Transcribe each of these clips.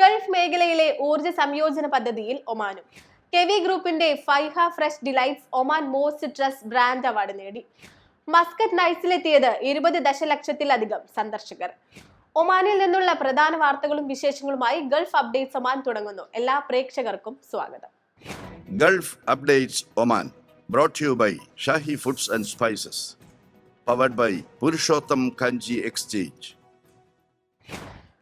Gulf മേഖലയിലെ ഊർജ സംയോജന പദ്ധതിയിൽ ഒമാനും. കെവി ഗ്രൂപ്പിന്റെ Faiha fresh delights Oman most trust brand award നേടി. മസ്കറ്റ് നൈറ്റ്സിലെത്തിയത് ഇരുപത് ദശലക്ഷത്തിലധികം സന്ദർശകർ. ഒമാനിൽ നിന്നുള്ള പ്രധാന വാർത്തകളും വിശേഷങ്ങളുമായി ഗൾഫ് അപ്ഡേറ്റ്സ് ഒമാൻ തുടങ്ങുന്നു. എല്ലാ പ്രേക്ഷകർക്കും സ്വാഗതം. Gulf updates Oman brought you by Shahi foods and spices powered by Purushottam Kanji exchange.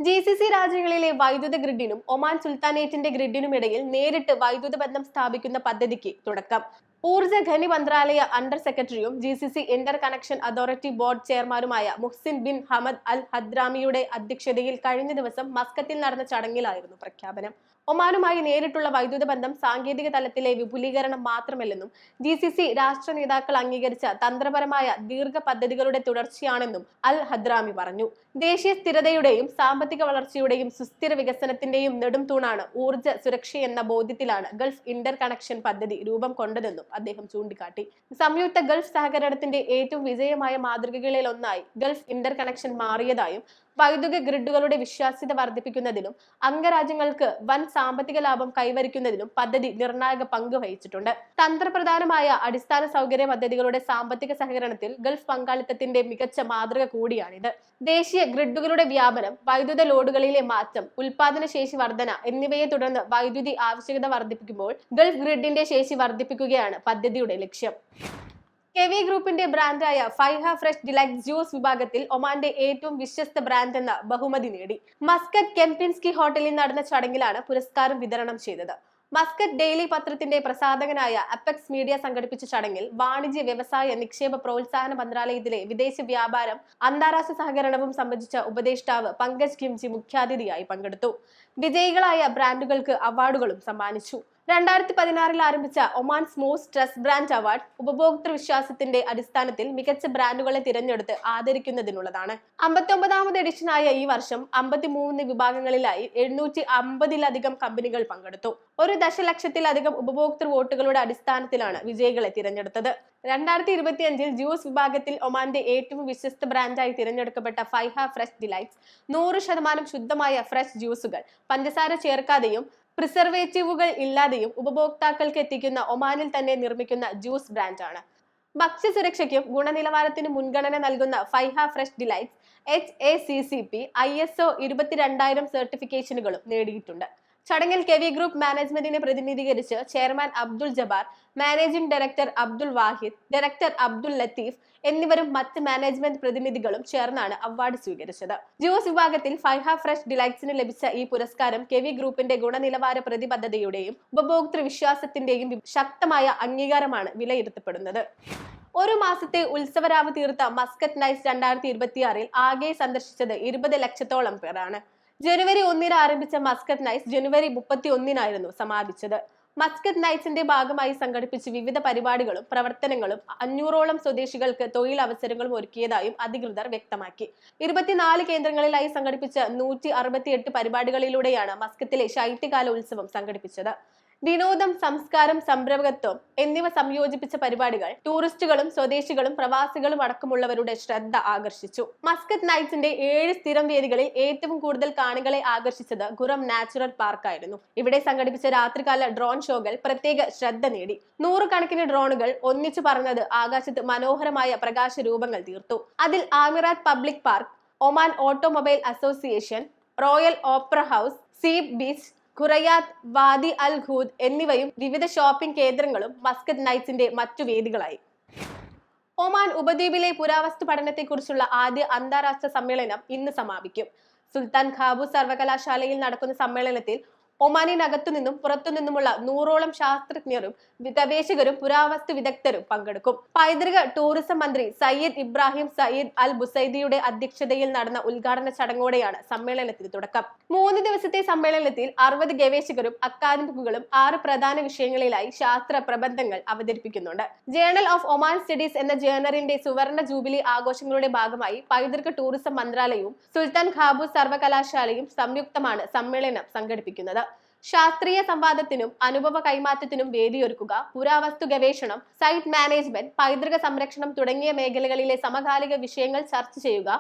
G C C രാജ്യങ്ങളിലെ വൈദ്യുത ഗ്രിഡിനും ഒമാൻ സുൽത്താനേറ്റിന്റെ ഗ്രിഡിനും ഇടയിൽ നേരിട്ട് വൈദ്യുത ബന്ധം സ്ഥാപിക്കുന്ന പദ്ധതിക്ക് തുടക്കം. ഊർജ ഖനി മന്ത്രാലയ അണ്ടർ സെക്രട്ടറിയും G C C inter connection authority board ചെയർമാനുമായ മുഹ്സിൻ ബിൻ ഹമദ് അൽ ഹദ്രാമിയുടെ അധ്യക്ഷതയിൽ കഴിഞ്ഞ ദിവസം മസ്കത്തിൽ നടന്ന ചടങ്ങിലായിരുന്നു പ്രഖ്യാപനം. ഒമാനുമായി നേരിട്ടുള്ള വൈദ്യുത ബന്ധം സാങ്കേതിക തലത്തിലെ വിപുലീകരണം മാത്രമല്ലെന്നും ജി സി സി രാഷ്ട്ര നേതാക്കൾ അംഗീകരിച്ച തന്ത്രപരമായ ദീർഘ പദ്ധതികളുടെ തുടർച്ചയാണെന്നും അൽ ഹദ്രാമി പറഞ്ഞു. ദേശീയ സ്ഥിരതയുടെയും സാമ്പത്തിക വളർച്ചയുടെയും സുസ്ഥിര വികസനത്തിന്റെയും നെടും തൂണാണ് ഊർജ സുരക്ഷയെന്ന ബോധ്യത്തിലാണ് ഗൾഫ് ഇന്റർ കണക്ഷൻ പദ്ധതി രൂപം കൊണ്ടതെന്നും അദ്ദേഹം ചൂണ്ടിക്കാട്ടി. സംയുക്ത ഗൾഫ് സഹകരണത്തിന്റെ ഏറ്റവും വിജയമായ മാതൃകകളിൽ ഒന്നായി ഗൾഫ് ഇന്റർ കണക്ഷൻ മാറിയതായും വൈദ്യുത ഗ്രിഡുകളുടെ വിശ്വാസ്യത വർദ്ധിപ്പിക്കുന്നതിലും അംഗരാജ്യങ്ങൾക്ക് വൻ സാമ്പത്തിക ലാഭം കൈവരിക്കുന്നതിലും പദ്ധതി നിർണായക പങ്ക് വഹിച്ചിട്ടുണ്ട്. തന്ത്രപ്രധാനമായ അടിസ്ഥാന സൗകര്യ പദ്ധതികളുടെ സാമ്പത്തിക സഹകരണത്തിൽ ഗൾഫ് പങ്കാളിത്തത്തിന്റെ മികച്ച മാതൃക കൂടിയാണിത്. ദേശീയ ഗ്രിഡുകളുടെ വ്യാപനം വൈദ്യുത ലോഡുകളിലെ മാറ്റം ഉൽപാദന ശേഷി വർധന എന്നിവയെ തുടർന്ന് വൈദ്യുതി ആവശ്യകത വർദ്ധിപ്പിക്കുമ്പോൾ ഗൾഫ് ഗ്രിഡിന്റെ ശേഷി വർദ്ധിപ്പിക്കുകയാണ് പദ്ധതിയുടെ ലക്ഷ്യം. കെവി ഗ്രൂപ്പിന്റെ ബ്രാൻഡായ ഫൈഹ ഫ്രഷ് ഡിലൈറ്റ് ജ്യൂസ് വിഭാഗത്തിൽ ഒമാന്റെ ഏറ്റവും വിശ്വസ്ത ബ്രാൻഡ് എന്ന ബഹുമതി നേടി. മസ്കറ്റ് കെംപിൻസ്കി ഹോട്ടലിൽ നടന്ന ചടങ്ങിലാണ് പുരസ്കാരം വിതരണം ചെയ്തത്. മസ്കറ്റ് ഡെയിലി പത്രത്തിന്റെ പ്രസാധകനായ അപ്പെക്സ് മീഡിയ സംഘടിപ്പിച്ച ചടങ്ങിൽ വാണിജ്യ വ്യവസായ നിക്ഷേപ പ്രോത്സാഹന മന്ത്രാലയത്തിലെ വിദേശ വ്യാപാരം അന്താരാഷ്ട്ര സഹകരണവും സംബന്ധിച്ച ഉപദേഷ്ടാവ് പങ്കജ് കിംജി മുഖ്യാതിഥിയായി പങ്കെടുത്തു. വിജയികളായ ബ്രാൻഡുകൾക്ക് അവാർഡുകളും സമ്മാനിച്ചു. രണ്ടായിരത്തി പതിനാറിൽ ആരംഭിച്ച Oman's most trust brand award ഉപഭോക്തൃ വിശ്വാസത്തിന്റെ അടിസ്ഥാനത്തിൽ മികച്ച ബ്രാൻഡുകളെ തിരഞ്ഞെടുത്ത് ആദരിക്കുന്നതിനുള്ളതാണ്. അമ്പത്തൊമ്പതാമത് എഡിഷനായ ഈ വർഷം അമ്പത്തിമൂന്ന് വിഭാഗങ്ങളിലായി എഴുന്നൂറ്റി അമ്പതിലധികം കമ്പനികൾ പങ്കെടുത്തു. ഒരു ദശലക്ഷത്തിലധികം ഉപഭോക്തൃ വോട്ടുകളുടെ അടിസ്ഥാനത്തിലാണ് വിജയികളെ തിരഞ്ഞെടുത്തത്. രണ്ടായിരത്തി ഇരുപത്തിയഞ്ചിൽ ജ്യൂസ് വിഭാഗത്തിൽ ഒമാന്റെ ഏറ്റവും വിശ്വസ്ത ബ്രാൻഡായി തിരഞ്ഞെടുക്കപ്പെട്ട ഫൈഹ ഫ്രഷ് ഡിലൈറ്റ്സ് നൂറ് ശതമാനം ശുദ്ധമായ ഫ്രഷ് ജ്യൂസുകൾ പഞ്ചസാര ചേർക്കാതെയും പ്രിസർവേറ്റീവുകൾ ഇല്ലാതെയും ഉപഭോക്താക്കൾക്ക് എത്തിക്കുന്ന ഒമാനിൽ തന്നെ നിർമ്മിക്കുന്ന ജ്യൂസ് ബ്രാൻഡാണ്. ഭക്ഷ്യസുരക്ഷയ്ക്കും ഗുണനിലവാരത്തിന് മുൻഗണന നൽകുന്ന Faiha fresh delights H A C C P I S O ഇരുപത്തിരണ്ടായിരം സർട്ടിഫിക്കേഷനുകളും നേടിയിട്ടുണ്ട്. ചടങ്ങിൽ കെവി ഗ്രൂപ്പ് മാനേജ്മെന്റിനെ പ്രതിനിധീകരിച്ച് chairman Abdul Jabbar managing director Abdul Wahid director Abdul Latheef എന്നിവരും മറ്റ് മാനേജ്മെന്റ് പ്രതിനിധികളും ചേർന്നാണ് അവാർഡ് സ്വീകരിച്ചത്. ജ്യൂസ് വിഭാഗത്തിൽ ഫൈഹ ഫ്രഷ് ഡിലൈറ്റ്സിന് ലഭിച്ച ഈ പുരസ്കാരം കെവി ഗ്രൂപ്പിന്റെ ഗുണനിലവാര പ്രതിബദ്ധതയുടെയും ഉപഭോക്തൃ വിശ്വാസത്തിന്റെയും ശക്തമായ അംഗീകാരമാണ് വിലയിരുത്തപ്പെടുന്നത്. ഒരു മാസത്തെ ഉത്സവരാവ് തീർത്ത മസ്കറ്റ് നൈറ്റ്സ് രണ്ടായിരത്തി ഇരുപത്തിയാറിൽ ആകെ സന്ദർശിച്ചത് ഇരുപത് ലക്ഷത്തോളം പേരാണ്. ജനുവരി ഒന്നിന് ആരംഭിച്ച മസ്കറ്റ് നൈറ്റ്സ് ജനുവരി മുപ്പത്തി ഒന്നിനായിരുന്നു സമാപിച്ചത്. മസ്കറ്റ് നൈറ്റ്സിന്റെ ഭാഗമായി സംഘടിപ്പിച്ച വിവിധ പരിപാടികളും പ്രവർത്തനങ്ങളും അഞ്ഞൂറോളം സ്വദേശികൾക്ക് തൊഴിലവസരങ്ങളും ഒരുക്കിയതായും അധികൃതർ വ്യക്തമാക്കി. ഇരുപത്തിനാല് കേന്ദ്രങ്ങളിലായി സംഘടിപ്പിച്ച നൂറ്റി അറുപത്തിയെട്ട് പരിപാടികളിലൂടെയാണ് മസ്കത്തിലെ ശൈത്യകാല ഉത്സവം സംഘടിപ്പിച്ചത്. വിനോദം സംസ്കാരം സംരംഭകത്വം എന്നിവ സംയോജിപ്പിച്ച പരിപാടികൾ ടൂറിസ്റ്റുകളും സ്വദേശികളും പ്രവാസികളും അടക്കമുള്ളവരുടെ ശ്രദ്ധ ആകർഷിച്ചു. മസ്കറ്റ് നൈറ്റ്സിന്റെ ഏഴ് സ്ഥിരം വേദികളിൽ ഏറ്റവും കൂടുതൽ കാണികളെ ആകർഷിച്ചത് ഗുറം നാച്ചുറൽ പാർക്കായിരുന്നു. ഇവിടെ സംഘടിപ്പിച്ച രാത്രികാല ഡ്രോൺ ഷോകൾ പ്രത്യേക ശ്രദ്ധ നേടി. നൂറുകണക്കിന് ഡ്രോണുകൾ ഒന്നിച്ചു പറന്നത് ആകാശത്ത് മനോഹരമായ പ്രകാശ രൂപങ്ങൾ തീർത്തു. അതിൽ Amerat public park Oman automobile association royal opera house sea beach Qurayyat wadi al Khoud എന്നിവയും വിവിധ ഷോപ്പിംഗ് കേന്ദ്രങ്ങളും മസ്കറ്റ് നൈറ്റ്സിന്റെ മറ്റു വേദികളായി. ഒമാൻ ഉപദ്വീപിലെ പുരാവസ്തു പഠനത്തെക്കുറിച്ചുള്ള ആദ്യ അന്താരാഷ്ട്ര സമ്മേളനം ഇന്ന് സമാപിക്കും. സുൽത്താൻ ഖാബു സർവകലാശാലയിൽ നടക്കുന്ന സമ്മേളനത്തിൽ ഒമാനിനകത്തു നിന്നും പുറത്തു നിന്നുമുള്ള നൂറോളം ശാസ്ത്രജ്ഞരും ഗവേഷകരും പുരാവസ്തു വിദഗ്ധരും പങ്കെടുക്കും. പൈതൃക ടൂറിസം മന്ത്രി സയ്യിദ് ഇബ്രാഹിം സയ്യിദ് അൽ ബുസൈദിയുടെ അധ്യക്ഷതയിൽ നടന്ന ഉദ്ഘാടന ചടങ്ങോടെയാണ് സമ്മേളനത്തിന് തുടക്കം. മൂന്ന് ദിവസത്തെ സമ്മേളനത്തിൽ അറുപത് ഗവേഷകരും അക്കാദമിക്കുകളും ആറ് പ്രധാന വിഷയങ്ങളിലായി ശാസ്ത്ര പ്രബന്ധങ്ങൾ അവതരിപ്പിക്കുന്നുണ്ട്. ജേണൽ ഓഫ് ഒമാൻ സ്റ്റഡീസ് എന്ന ജേണലിന്റെ സുവർണ ജൂബിലി ആഘോഷങ്ങളുടെ ഭാഗമായി പൈതൃക ടൂറിസം മന്ത്രാലയവും സുൽത്താൻ ഖാബൂസ് സർവകലാശാലയും സംയുക്തമാണ് സമ്മേളനം സംഘടിപ്പിക്കുന്നത്. ശാസ്ത്രീയ സംവാദത്തിനും അനുഭവ കൈമാറ്റത്തിനും വേദിയൊരുക്കുക പുരാവസ്തു ഗവേഷണം സൈറ്റ് മാനേജ്മെന്റ് പൈതൃക സംരക്ഷണം തുടങ്ങിയ മേഖലകളിലെ സമകാലിക വിഷയങ്ങൾ ചർച്ച ചെയ്യുക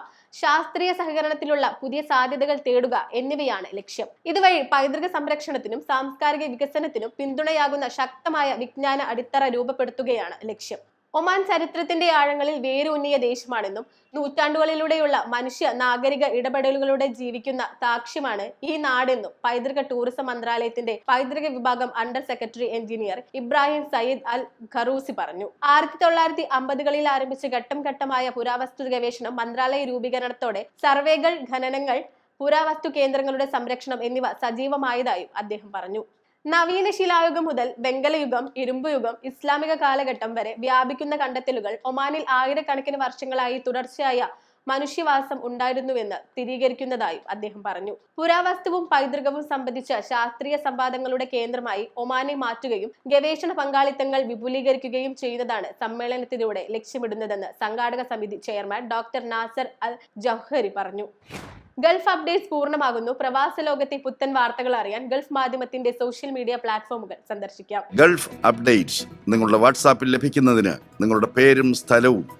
ശാസ്ത്രീയ സഹകരണത്തിലുള്ള പുതിയ സാധ്യതകൾ തേടുക എന്നിവയാണ് ലക്ഷ്യം. ഇതുവഴി പൈതൃക സംരക്ഷണത്തിനും സാംസ്കാരിക വികസനത്തിനും പിന്തുണയാകുന്ന ശക്തമായ വിജ്ഞാന അടിത്തറ രൂപപ്പെടുത്തുകയാണ് ലക്ഷ്യം. ഒമാൻ ചരിത്രത്തിന്റെ ആഴങ്ങളിൽ വേരൂന്നിയ ദേശമാണെന്നും നൂറ്റാണ്ടുകളിലൂടെയുള്ള മനുഷ്യ നാഗരിക ഇടപെടലുകളുടെ ജീവിക്കുന്ന സാക്ഷ്യമാണ് ഈ നാടെന്നും പൈതൃക ടൂറിസം മന്ത്രാലയത്തിന്റെ പൈതൃക വിഭാഗം under secretary engineer Ibrahim Sayyid Al Kharusi പറഞ്ഞു. ആയിരത്തി തൊള്ളായിരത്തി അമ്പതുകളിൽ ആരംഭിച്ച ഘട്ടം ഘട്ടമായ പുരാവസ്തു ഗവേഷണം മന്ത്രാലയ രൂപീകരണത്തോടെ സർവേകൾ ഖനനങ്ങൾ പുരാവസ്തു കേന്ദ്രങ്ങളുടെ സംരക്ഷണം എന്നിവ സജീവമായതായും അദ്ദേഹം പറഞ്ഞു. നവീന ശിലായുഗം മുതൽ വെങ്കലയുഗം ഇരുമ്പുയുഗം ഇസ്ലാമിക കാലഘട്ടം വരെ വ്യാപിക്കുന്ന കണ്ടെത്തലുകൾ ഒമാനിൽ ആയിരക്കണക്കിന് വർഷങ്ങളായി തുടർച്ചയായ മനുഷ്യവാസം ഉണ്ടായിരുന്നുവെന്ന് സ്ഥിരീകരിക്കുന്നതായും അദ്ദേഹം പറഞ്ഞു. പുരാവസ്തുവും പൈതൃകവും സംബന്ധിച്ച ശാസ്ത്രീയ സംവാദങ്ങളുടെ കേന്ദ്രമായി ഒമാനെ മാറ്റുകയും ഗവേഷണ പങ്കാളിത്തങ്ങൾ വിപുലീകരിക്കുകയും ചെയ്യുന്നതാണ് സമ്മേളനത്തിലൂടെ ലക്ഷ്യമിടുന്നതെന്ന് സംഘാടക സമിതി chairman doctor Nasser Al Jouhari പറഞ്ഞു. ഗൾഫ് അപ്ഡേറ്റ്സ് പൂർണമാകുന്നു. പ്രവാസ ലോകത്തെ പുത്തൻ വാർത്തകൾ അറിയാൻ ഗൾഫ് മാധ്യമത്തിന്റെ സോഷ്യൽ മീഡിയ പ്ലാറ്റ്ഫോമുകൾ സന്ദർശിക്കാം. ഗൾഫ് അപ്ഡേറ്റ്സ് നിങ്ങളുടെ വാട്സാപ്പിൽ ലഭിക്കുന്നതിന് നിങ്ങളുടെ പേരും സ്ഥലവും